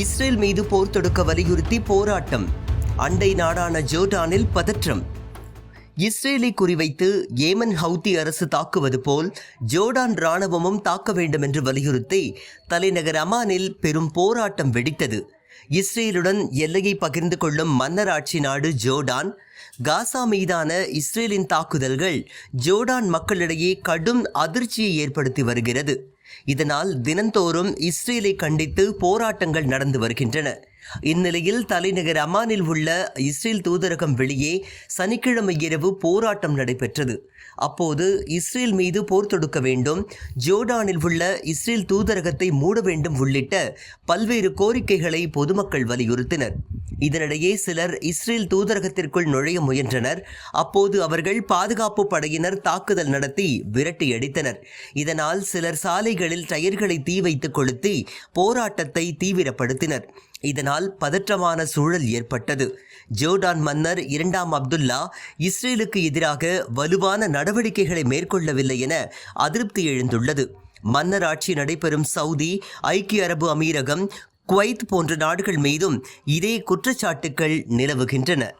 Israel மீது போர் தொடுக்க வலியுறுத்தி போராட்டம். அண்டை நாடான ஜோர்டானில் பதற்றம். இஸ்ரேலை குறிவைத்து ஏமன் ஹவுத்தி அரசு தாக்குவது போல் ஜோர்டான் ராணுவமும் தாக்க வேண்டும் என்று வலியுறுத்தி தலைநகர் அமானில் பெரும் போராட்டம் வெடித்தது. இஸ்ரேலுடன் எல்லையை பகிர்ந்து கொள்ளும் மன்னராட்சி நாடு ஜோர்டான். காசா மீதான இஸ்ரேலின் தாக்குதல்கள் ஜோர்டான் மக்களிடையே கடும் அதிர்ச்சியை ஏற்படுத்தி வருகிறது. இதனால் தினந்தோறும் இஸ்ரேலை கண்டித்து போராட்டங்கள் நடந்து வருகின்றன. இந்நிலையில் தலைநகர் அமானில் உள்ள இஸ்ரேல் தூதரகம் வெளியே சனிக்கிழமை இரவு போராட்டம் நடைபெற்றது. அப்போது இஸ்ரேல் மீது போர் தொடுக்க வேண்டும் ஜோர்டானில் உள்ள இஸ்ரேல் தூதரகத்தை மூட வேண்டும் உள்ளிட்ட பல்வேறு கோரிக்கைகளை பொதுமக்கள் வலியுறுத்தினர். இதனிடையே சிலர் இஸ்ரேல் தூதரகத்திற்குள் நுழைய முயன்றனர். அப்போது அவர்கள் பாதுகாப்பு படையினர் தாக்குதல் நடத்தி விரட்டி அடித்தனர். இதனால் சிலர் சாலைகளில் டயர்களை தீ வைத்து கொளுத்தி போராட்டத்தை தீவிரப்படுத்தினர். இதனால் பதற்றமான சூழல் ஏற்பட்டது. ஜோர்டான் மன்னர் இரண்டாம் அப்துல்லா இஸ்ரேலுக்கு எதிராக வலுவான நடவடிக்கைகளை மேற்கொள்ளவில்லை என அதிருப்தி எழுந்துள்ளது. மன்னர் ஆட்சி நடைபெறும் சவுதி ஐக்கிய அரபு அமீரகம் குவைத் போன்ற நாடுகள் மீதும் இதே குற்றச்சாட்டுக்கள் நிலவுகின்றன.